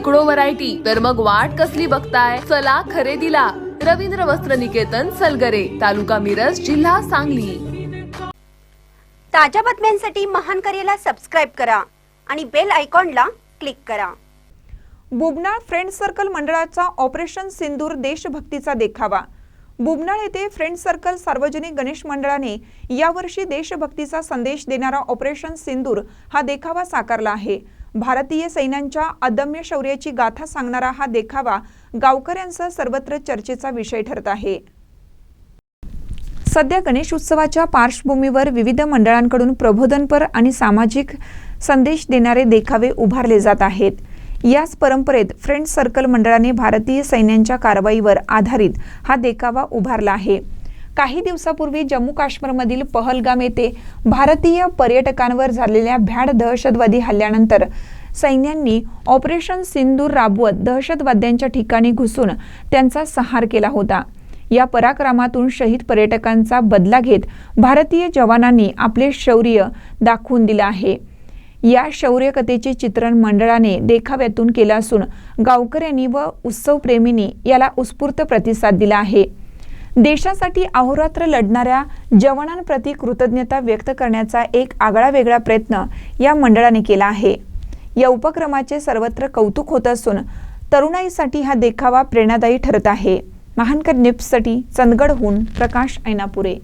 शेकडो व्हरायटी तर मग वाट कसली बघताय? चला खरेदीला. रवींद्र वस्त्र निकेतन सलगरे तालुका मिरज जिल्हा सांगली. ताज्या बातम्यांसाठी महान करेला सबस्क्राईब करा आणि बेल आयकॉनला क्लिक करा. बुबनाळ फ्रेंड सर्कल मंडळाचा ऑपरेशन सिंदूर देशभक्तीचा देखावा. बुबनाळ येथे फ्रेंड सर्कल सार्वजनिक गणेश मंडळाने यावर्षी देशभक्तीचा संदेश देणारा ऑपरेशन सिंदूर हा देखावा साकारला आहे. भारतीय सैन्यांच्या अदम्य शौर्याची गाथा सांगणारा हा देखावा गावकऱ्यांसह सर्वत्र चर्चेचा विषय ठरत आहे. सध्या गणेश उत्सवाच्या पार्श्वभूमीवर विविध मंडळांकडून प्रबोधनपर आणि सामाजिक संदेश देणारे देखावे उभारले जात आहेत. याच परंपरेत फ्रेंड सर्कल मंडळाने भारतीय सैन्यांच्या कारवाईवर आधारित हा देखावा उभारला आहे. काही दिवसापूर्वी जम्मू काश्मीरमधील पहलगाम येथे भारतीय पर्यटकांवर झालेल्या भ्याड दहशतवादी हल्ल्यानंतर सैन्यांनी ऑपरेशन सिंदूर राबवत दहशतवाद्यांच्या ठिकाणी घुसून त्यांचा संहार केला होता. या पराक्रमातून शहीद पर्यटकांचा बदला घेत भारतीय जवानांनी आपले शौर्य दाखवून दिलं आहे. या शौर्यकथेचे चित्रण मंडळाने देखाव्यातून केलं असून गावकऱ्यांनी व उत्सवप्रेमींनी याला उत्स्फूर्त प्रतिसाद दिला आहे. देशासाठी अहोरात्र लढणाऱ्या जवानांप्रती कृतज्ञता व्यक्त करण्याचा एक आगळा वेगळा प्रयत्न या मंडळाने केला आहे. या उपक्रमाचे सर्वत्र कौतुक होत असून तरुणाईसाठी हा देखावा प्रेरणादायी ठरत आहे. महानकर निप्ससाठी चंदगडहून प्रकाश ऐनापुरे.